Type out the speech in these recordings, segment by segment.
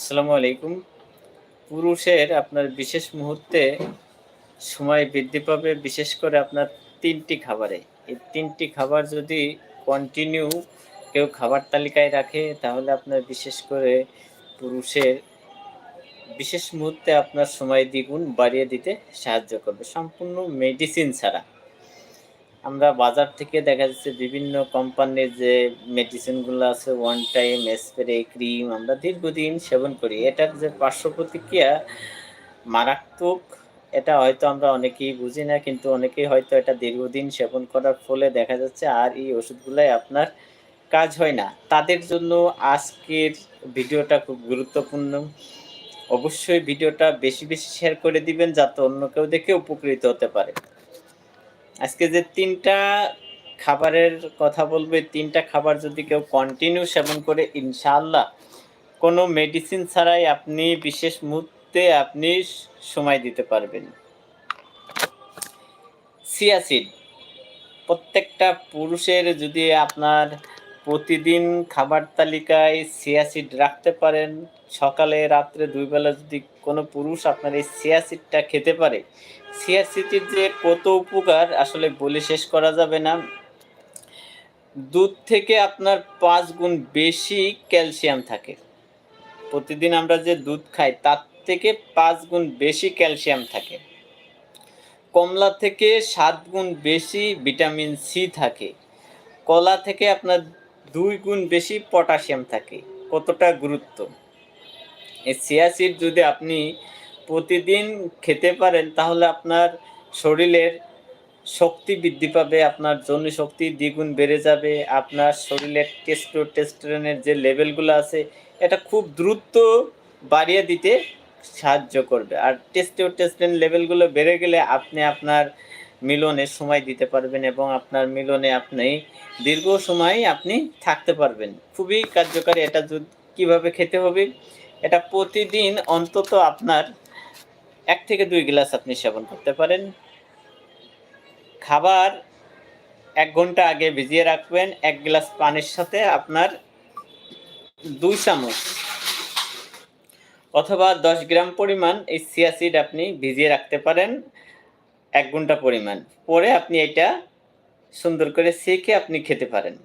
আসসালামু আলাইকুম। পুরুষের আপনার বিশেষ মুহূর্তে সময় বৃদ্ধি পাবে, বিশেষ করে আপনার তিনটি খাবারে। এই তিনটি খাবার যদি কন্টিনিউ কেউ খাবার তালিকায় রাখে, তাহলে আপনার বিশেষ করে পুরুষের বিশেষ মুহূর্তে আপনার সময় দ্বিগুণ বাড়িয়ে দিতে সাহায্য করবে। সম্পূর্ণ মেডিসিন ছাড়া। আমরা বাজার থেকে দেখা যাচ্ছে বিভিন্ন কোম্পানির যে মেডিসিনগুলো আছে ওয়ান টাইম স্প্রে ক্রিম আমরা দীর্ঘদিন সেবন করি। এটার যে পার্শ্ব প্রতিক্রিয়া মারাত্মক, এটা হয়তো আমরা অনেকেই বুঝি না, কিন্তু অনেকেই হয়তো এটা দীর্ঘদিন সেবন করার ফলে দেখা যাচ্ছে আর এই ওষুধগুলাই আপনার কাজ হয় না। তাদের জন্য আজকের ভিডিওটা খুব গুরুত্বপূর্ণ। অবশ্যই ভিডিওটা বেশি বেশি শেয়ার করে দিবেন, যাতে অন্য কেউ দেখে উপকৃত হতে পারে। আজকে যে তিনটা খাবারের কথা বলবে তিনটা খাবার যদি কেউ কন্টিনিউ সেবন করে ইনশাল্লাহ কোনো মেডিসিন ছাড়াই আপনি বিশেষ মুহূর্তে আপনি সময় দিতে পারবেন। সিয়াসিড প্রত্যেকটা পুরুষের যদি আপনার প্রতিদিন খাবার তালিকায় সিয়াসিড রাখতে পারেন। সকালে, রাত্রে দুই বেলা যদি কোনো পুরুষ আপনার এই সিয়াসিডটা খেতে পারে সিয়াসিডের যে কত উপকার আসলে বলে শেষ করা যাবে না। দুধ থেকে আপনার পাঁচ গুণ বেশি ক্যালসিয়াম থাকে। প্রতিদিন আমরা যে দুধ খাই, তার থেকে পাঁচ গুণ বেশি ক্যালসিয়াম থাকে। কমলা থেকে সাত গুণ বেশি ভিটামিন সি থাকে। কলা থেকে আপনার দুই গুণ বেশি পটাশিয়াম থাকে। কতটা গুরুত্ব? এই সিয়াসিড যদি আপনি প্রতিদিন খেতে পারেন, তাহলে আপনার শরীরের শক্তি বৃদ্ধি পাবে, আপনার জন্য শক্তি দ্বিগুণ বেড়ে যাবে, আপনার শরীরের টেস্টোটেস্টোরেনের যে লেভেলগুলো আছে, এটা খুব দ্রুত বাড়িয়ে দিতে সাহায্য করবে। আর টেস্টোটেস্টোরেন লেভেলগুলো বেড়ে গেলে আপনি আপনার মিলনে সময় দিতে পারবেন এবং আপনার মিলনে আপনি দীর্ঘ সময় আপনি থাকতে পারবেন। খুবই কার্যকারী এটা কীভাবে খেতে হবে? এটা প্রতিদিন অন্তত আপনার এক থেকে দুই গ্লাস আপনি সেবন করতে পারেন। খাবার এক ঘণ্টা আগে ভিজিয়ে রাখবেন, এক গ্লাস পানির সাথে আপনার দুই চামচ অথবা দশ গ্রাম পরিমাণ এই সিয়াসিড আপনি ভিজিয়ে রাখতে পারেন। এক ঘণ্টা পরিমাণ। পরে আপনি এটা সুন্দর করে সেকে আপনি খেতে পারেন।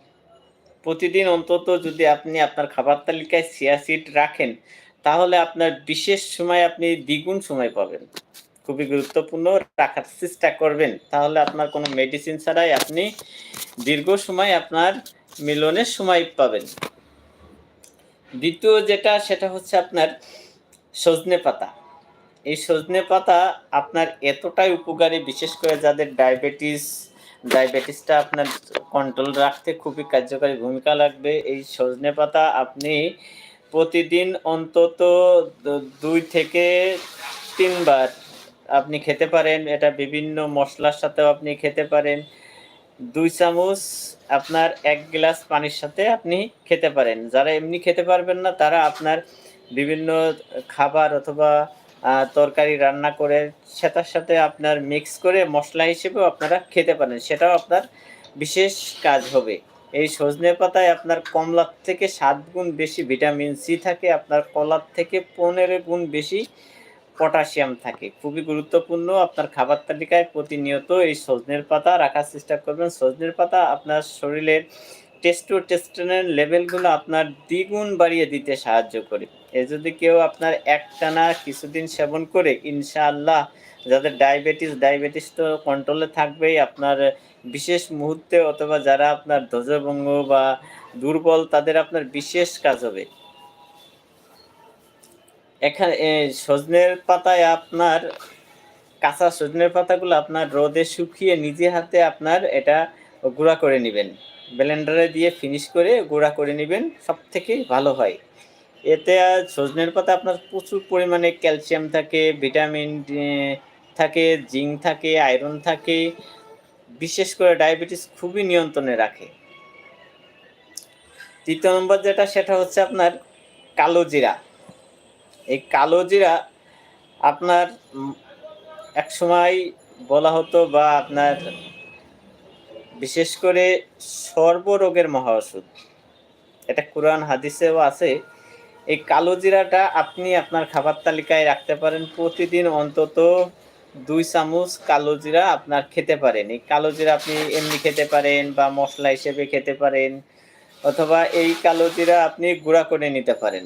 প্রতিদিন অন্তত যদি আপনি আপনার খাবার তালিকায় সিয়াসিড রাখেন, তাহলে আপনার বিশেষ সময় আপনি দ্বিগুণ সময় পাবেন। খুবই গুরুত্বপূর্ণ, রাখার চেষ্টা করবেন। তাহলে আপনার কোনো মেডিসিন ছাড়াই আপনি দীর্ঘ সময় আপনার মিলনের সময় পাবেন। দ্বিতীয় যেটা, সেটা হচ্ছে আপনার সজনে পাতা। এই সজনে পাতা আপনার এতটাই উপকারী, বিশেষ করে যাদের ডায়াবেটিস ডায়াবেটিসটা আপনার কন্ট্রোল রাখতে খুবই কার্যকারী ভূমিকা লাগবে এই সজনে পাতা আপনি প্রতিদিন অন্তত দুই থেকে তিনবার আপনি খেতে পারেন। এটা বিভিন্ন মশলার সাথেও আপনি খেতে পারেন। দুই চামচ আপনার এক গ্লাস পানির সাথে আপনি খেতে পারেন। যারা এমনি খেতে পারবেন না, তারা আপনার বিভিন্ন খাবার অথবা তরকারি রান্না করে সেটার সাথে আপনার মিক্স করে মশলা হিসেবেও আপনারা খেতে পারেন। সেটাও আপনার বিশেষ কাজ হবে। এই সজনে পাতায় আপনার কমলার থেকে সাত গুণ বেশি ভিটামিন সি থাকে, আপনার কলার থেকে পনেরো গুণ বেশি পটাশিয়াম থাকে। খুবই গুরুত্বপূর্ণ আপনার খাবার তালিকায় প্রতিনিয়ত এই সজনের পাতা রাখার চেষ্টা করবেন। সজনের পাতা আপনার শরীরের টেস্টোটেস্টোনের লেভেলগুলো আপনার দ্বিগুণ বাড়িয়ে দিতে সাহায্য করে। এ যদি কেউ আপনার একটানা কিছুদিন সেবন করে, ইনশাআল্লাহ যাদের ডায়াবেটিস ডায়াবেটিস তো কন্ট্রোলে থাকবেই, আপনার বিশেষ মুহূর্তে অথবা যারা আপনার ধ্বজভঙ্গ বা দুর্বল, তাদের আপনার বিশেষ কাজ হবে। এখানে সজনের পাতায় আপনার, কাঁচা সজনের পাতাগুলো আপনার রোদে শুকিয়ে নিজে হাতে আপনার এটা গুঁড়া করে নেবেন। ব্লেন্ডারে দিয়ে ফিনিশ করে গুঁড়া করে নেবেন সব থেকে ভালো হয়। এতে সজনের পাতা আপনার প্রচুর পরিমাণে ক্যালসিয়াম থাকে, ভিটামিন থাকে, জিঙ্ক থাকে, আয়রন থাকে, বিশেষ করে ডায়াবেটিস খুবই নিয়ন্ত্রণে রাখে। তৃতীয় নম্বর যেটা, সেটা হচ্ছে আপনার কালো জিরা। এই কালো জিরা আপনার এক সময় বলা হতো বা আপনার বিশেষ করে সর্বরোগের মহা ওষুধ এটা কোরআন হাদিসেও আছে। এই কালো জিরাটা আপনি আপনার খাবার তালিকায় রাখতে পারেন। প্রতিদিন অন্তত দুই চামচ কালো জিরা আপনার খেতে পারেন। এই কালো জিরা আপনি এমনি খেতে পারেন বা মশলা হিসেবে খেতে পারেন অথবা এই কালো জিরা আপনি গুঁড়া করে নিতে পারেন।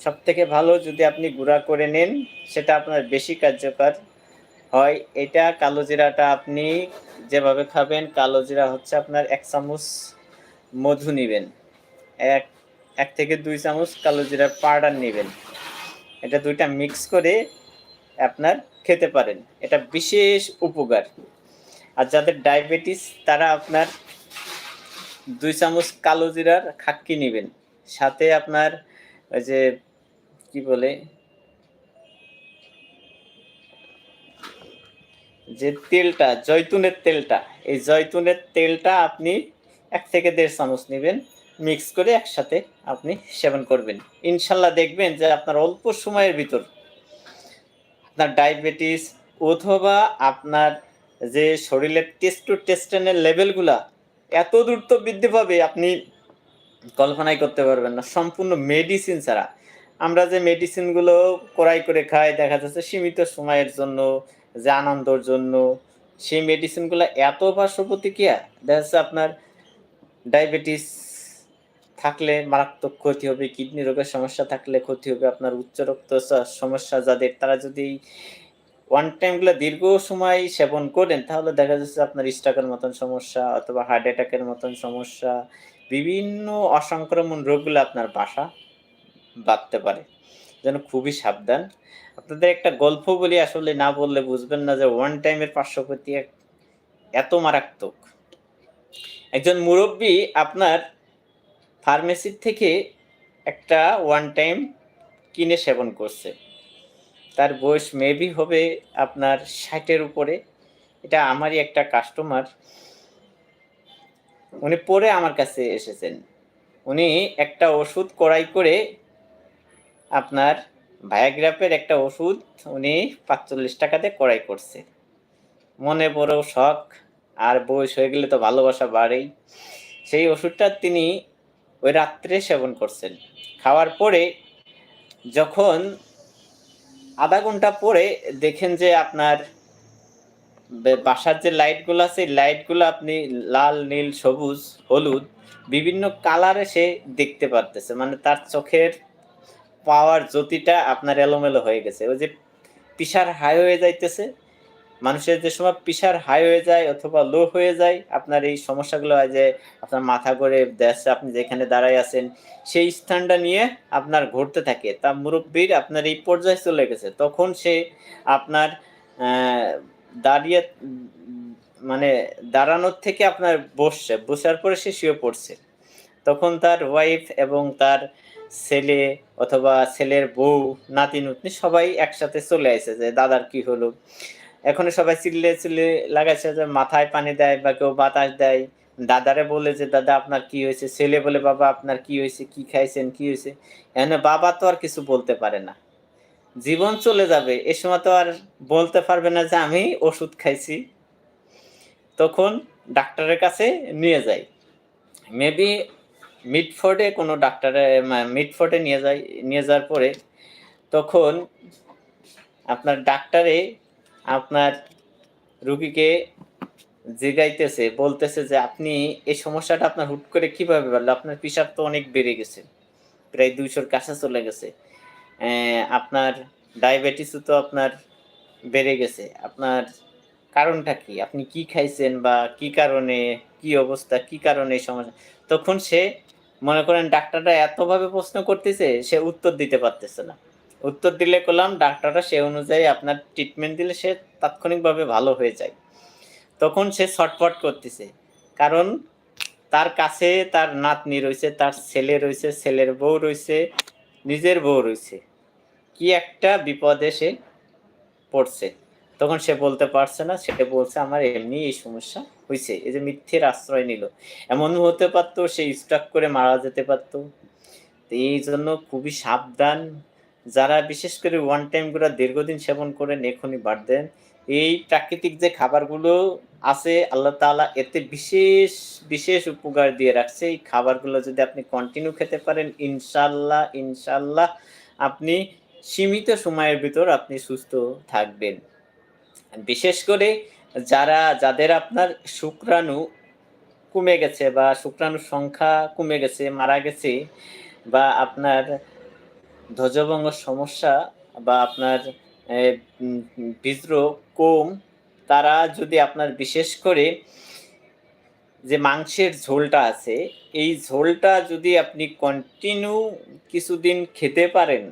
সব থেকে ভালো যদি আপনি গুঁড়া করে নেন, সেটা আপনার বেশি কার্যকর হয়। এটা কালো জিরাটা আপনি যেভাবে খাবেন, কালো জিরা হচ্ছে আপনার এক চামচ মধু নেবেন। এক এক থেকে দুই চামচ কালো জিরার পাউডার নেবেন। এটা দুইটা মিক্স করে আপনার খেতে পারেন। এটা বিশেষ উপকার। আর যাদের ডায়াবেটিস, তারা আপনার দুই চামচ কালো জিরার খাক্কি নেবেন। সাথে আপনার ওই যে, কি বলে? যে তেলটা, জয়তুনের তেলটা, এই জয়তুনের তেলটা আপনি এক থেকে দেড় চামচ নেবেন। মিক্স করে একসাথে আপনি সেবন করবেন। ইনশাল্লাহ দেখবেন যে আপনার অল্প সময়ের ভিতর আপনার ডায়াবেটিস অথবা আপনার যে শরীরের টেস্টোস্টেরনের লেভেলগুলা এত দ্রুত বৃদ্ধি পাবে, আপনি কল্পনাই করতে পারবেন না। সম্পূর্ণ মেডিসিন ছাড়া। আমরা যে মেডিসিনগুলো ক্রয় করে খাই, দেখা যাচ্ছে সীমিত সময়ের জন্য, যে আনন্দর জন্য, সেই মেডিসিনগুলো এত পার্শ্ব প্রতিক্রিয়া দেখা যাচ্ছে আপনার ডায়াবেটিস থাকলে মারাত্মক ক্ষতি হবে কিডনি রোগের সমস্যা থাকলে ক্ষতি হবে, আপনার উচ্চ রক্তচাপ সমস্যা, যাদের তারা যদি ওয়ান টাইমগুলো দীর্ঘ সময় সেবন করেন, তাহলে দেখা যাচ্ছে আপনার স্ট্রাকের মতন সমস্যা অথবা হার্ট অ্যাটাকের মতন সমস্যা, বিভিন্ন অসংক্রমণ রোগগুলো আপনার বাসা বাঁধতে পারে। যেন খুবই সাবধান। আপনাদের একটা গল্প বলি, আসলে না বললে বুঝবেন না যে ওয়ান টাইমের পার্শ্ববর্তী এত মারাত্মক। একজন মুরব্বী আপনার ফার্মেসির থেকে একটা ওয়ান টাইম কিনে সেবন করছে। তার বয়স মেবি হবে আপনার ষাটের উপরে। এটা আমারই একটা কাস্টমার উনি পরে আমার কাছে এসেছেন। উনি একটা ওষুধ কড়াই করে আপনার ভায়াগ্রাফের একটা ওষুধ উনি পাঁচচল্লিশ টাকাতে কড়াই করছে। মনে বড় শখ, আর বয়স হয়ে গেলে তো ভালোবাসা বাড়েই। সেই ওষুধটা তিনি ওই রাত্রে সেবন করছেন। খাওয়ার পরে যখন আধা ঘণ্টা পরে দেখেন যে আপনার বাসার যে লাইটগুলো আছে লাইটগুলো আপনি লাল, নীল, সবুজ, হলুদ বিভিন্ন কালারে সে দেখতে পারতেছে। মানে তার চোখের পাওয়ার জ্যোতিটা আপনার এলোমেলো হয়ে গেছে। ওই যে পিসার হাই হয়ে যাইতেছে। মানুষের যে সময় প্রেশার হাই হয়ে যায় অথবা লো হয়ে যায়, আপনার এই সমস্যাগুলো হয় যে আপনার মাথা করে দেশে আপনি যেখানে দাঁড়ায় আছেন, সেই স্থানটা নিয়ে আপনার ঘুরতে থাকে। তা মুরব্বীর আপনার এই পর্যায়ে চলে গেছে। তখন সে আপনার দাঁড়িয়ে মানে দাঁড়ানোর থেকে আপনার বসছে। বসার পরে সে শুয়ে পড়ছে। তখন তার ওয়াইফ এবং তার ছেলে অথবা ছেলের বউ নাতি নুতনি সবাই একসাথে চলে আসে যে, দাদার কি হলো? এখন সবাই চিল্লে চিল্লে লাগাইছে যে মাথায় পানি দেয় বা কেউ বাতাস দেয়। দাদারে বলে যে, দাদা, আপনার কি হয়েছে? ছেলে বলে, বাবা, আপনার কি হয়েছে? কি খাইছেন? কি হয়েছে? এখানে বাবা তো আর কিছু বলতে পারে না। জীবন চলে যাবে। এ সময় তো আর বলতে পারবে না যে, আমি ওষুধ খাইছি। তখন ডাক্তারের কাছে নিয়ে যাই। মেবি মিডফোর্ডে কোনো ডাক্তারে মিডফোর্ডে নিয়ে যাই, নিয়ে যাওয়ার পরে তখন আপনার ডাক্তারে আপনার রুগীকে জিগাইতেছে, বলতেছে যে আপনি এই সমস্যাটা আপনার হুট করে কীভাবে বাড়লো? আপনার প্রেশার তো অনেক বেড়ে গেছে, প্রায় দুইশোর কাছে চলে গেছে। আপনার ডায়াবেটিসও তো আপনার বেড়ে গেছে। আপনার কারণটা কি? আপনি কি খাইছেন বা কি কারণে, কি অবস্থা, কি কারণে সমস্যা? তখন সে মনে করেন ডাক্তাররা এতভাবে প্রশ্ন করতেছে, সে উত্তর দিতে পারতেছে না। উত্তর দিলে করলাম ডাক্তাররা সে অনুযায়ী আপনার ট্রিটমেন্ট দিলে সে তাৎক্ষণিকভাবে ভালো হয়ে যায়। তখন সে ছটফট করতেছে। কারণ তার কাছে তার নাতনি রয়েছে, তার ছেলে রয়েছে, ছেলের বউ রয়েছে, নিজের বউ রয়েছে। কি একটা বিপদে সে পড়ছে। তখন সে বলতে পারছে না, সেটা বলছে, আমার এমনি এই সমস্যা হয়েছে এই যে মিথ্যের আশ্রয় নিল। এমন হতে পারতো, সে স্টক করে মারা যেতে পারতো। এই জন্য খুবই সাবধান যারা বিশেষ করে ওয়ান টাইম করে দীর্ঘদিন সেবন করেন এখনই বাদ দেন, এই প্রাকৃতিক যে খাবারগুলো আছে, আল্লাহ তাআলা এতে বিশেষ বিশেষ উপকার দিয়ে রাখছে। এই খাবারগুলো যদি আপনি কন্টিনিউ খেতে পারেন ইনশাল্লাহ ইনশাল্লাহ আপনি সীমিত সময়ের ভিতর আপনি সুস্থ থাকবেন। বিশেষ করে যারা, যাদের আপনার শুক্রাণু কমে গেছে বা শুক্রাণুর সংখ্যা কমে গেছে, মারা গেছে বা আপনার ধ্বজভঙ্গ সমস্যা বা আপনার বিদ্রোহ, কম, তারা যদি আপনার বিশেষ করে যে মাংসের ঝোলটা আছে, এই ঝোলটা যদি আপনি কন্টিনিউ কিছুদিন খেতে পারেন,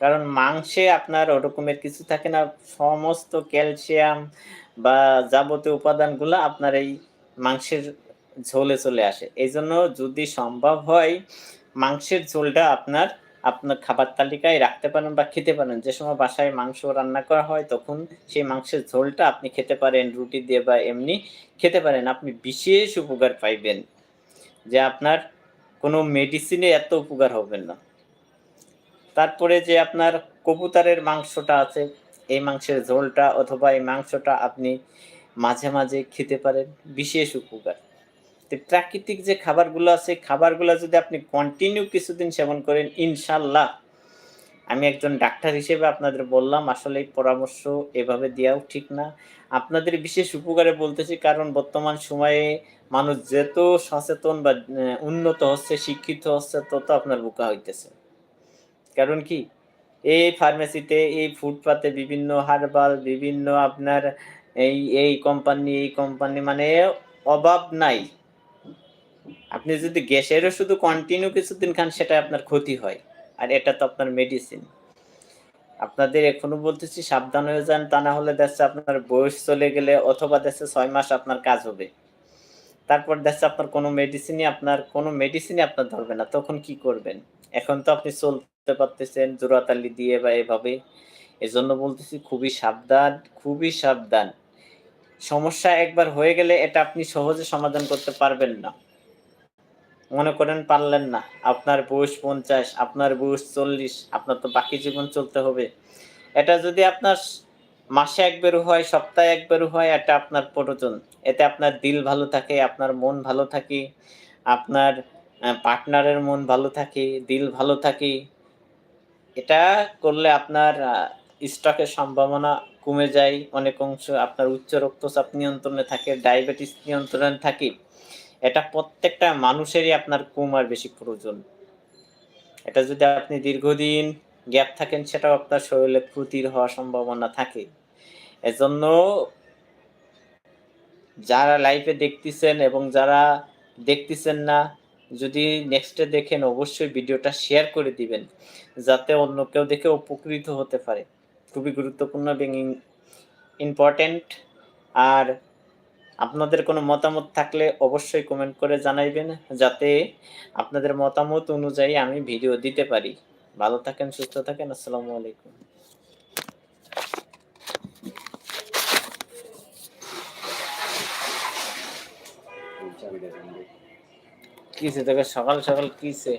কারণ মাংসে আপনার ওরকমের কিছু থাকে না, সমস্ত ক্যালসিয়াম বা যাবতীয় উপাদানগুলো আপনার এই মাংসের ঝোলে চলে আসে। এই জন্য যদি সম্ভব হয়, মাংসের ঝোলটা আপনার আপনার খাবার তালিকায় রাখতে পারেন বা খেতে পারেন। যে সময় বাসায় মাংস রান্না করা হয়, তখন সেই মাংসের ঝোলটা আপনি খেতে পারেন, রুটি দিয়ে বা এমনি খেতে পারেন। আপনি বিশেষ উপকার পাইবেন যে আপনার কোনো মেডিসিনে এত উপকার হবে না। তারপরে যে আপনার কবুতরের মাংসটা আছে, এই মাংসের ঝোলটা অথবা এই মাংসটা আপনি মাঝে মাঝে খেতে পারেন, বিশেষ উপকার। তো প্রাকৃতিক যে খাবারগুলো আছে খাবারগুলো যদি আপনি কন্টিনিউ কিছুদিন সেবন করেন, ইনশাল্লাহ। আমি একজন ডাক্তার হিসেবে আপনাদের বললাম, আসলে পরামর্শ এভাবে দেওয়াও ঠিক না। আপনাদের বিশেষ উপকারে বলতেছি, কারণ বর্তমান সময়ে মানুষ যত সচেতন বা উন্নত হচ্ছে, শিক্ষিত হচ্ছে, তত আপনার বোকা হইতেছে। কারণ কি? এই ফার্মেসিতে এই ফুটপাতে বিভিন্ন হার্বাল, বিভিন্ন আপনার এই এই কোম্পানি এই কোম্পানি মানে অভাব নাই। আপনি যদি গ্যাসেরও শুধু কন্টিনিউ কিছুদিন খান, সেটা আপনার ক্ষতি হয়। আর এটা তো আপনার মেডিসিন আপনাদের এখনও বলতেছি, সাবধান হয়ে যান। তা না হলে দেখছে আপনার বয়স চলে গেলে অথবা দেখছে ছয় মাস আপনার কাজ হবে। তারপর দেখছে আপনার কোনো মেডিসিনই আপনার, কোনো মেডিসিনই আপনার ধরবে না। তখন কি করবেন? এখন তো আপনি চলতে পারতেছেন, জোড়াতালি দিয়ে বা এভাবে। এজন্য বলতেছি, খুবই সাবধান খুবই সাবধান। সমস্যা একবার হয়ে গেলে এটা আপনি সহজে সমাধান করতে পারবেন না। মনে করেন পারলেন না। আপনার বয়স পঞ্চাশ, আপনার বয়স চল্লিশ, আপনার তো বাকি জীবন চলতে হবে। এটা যদি আপনার মাসে একবার হয়, সপ্তাহে একবার হয়, এটা আপনার প্রয়োজন। এতে আপনার দিল ভালো থাকে, আপনার মন ভালো থাকে, আপনার পার্টনারের মন ভালো থাকে, দিল ভালো থাকে। এটা করলে আপনার স্ট্রোকের সম্ভাবনা কমে যায়, অনেক অংশ আপনার উচ্চ রক্তচাপ নিয়ন্ত্রণে থাকে, ডায়াবেটিস নিয়ন্ত্রণে থাকে। এটা প্রত্যেকটা মানুষেরই আপনার কম আর বেশি প্রয়োজন। এটা যদি আপনি দীর্ঘদিন গ্যাপ থাকেন, সেটাও আপনার শরীরে ক্ষতির হওয়ার সম্ভাবনা থাকে। এজন্য যারা লাইফে দেখতেছেন এবং যারা দেখতেছেন না, যদি নেক্সটে দেখেন, অবশ্যই ভিডিওটা শেয়ার করে দিবেন, যাতে অন্য কেউ দেখে উপকৃত হতে পারে। খুবই গুরুত্বপূর্ণ এবং ইম্পর্টেন্ট আর আপনাদের কোনো মতামত থাকলে অবশ্যই কমেন্ট করে জানাইবেন, যাতে আপনাদের মতামত অনুযায়ী আমি ভিডিও দিতে পারি। ভালো থাকেন, সুস্থ থাকেন, আসসালামু আলাইকুম। কিসে তোকে? সকাল সকাল কিসে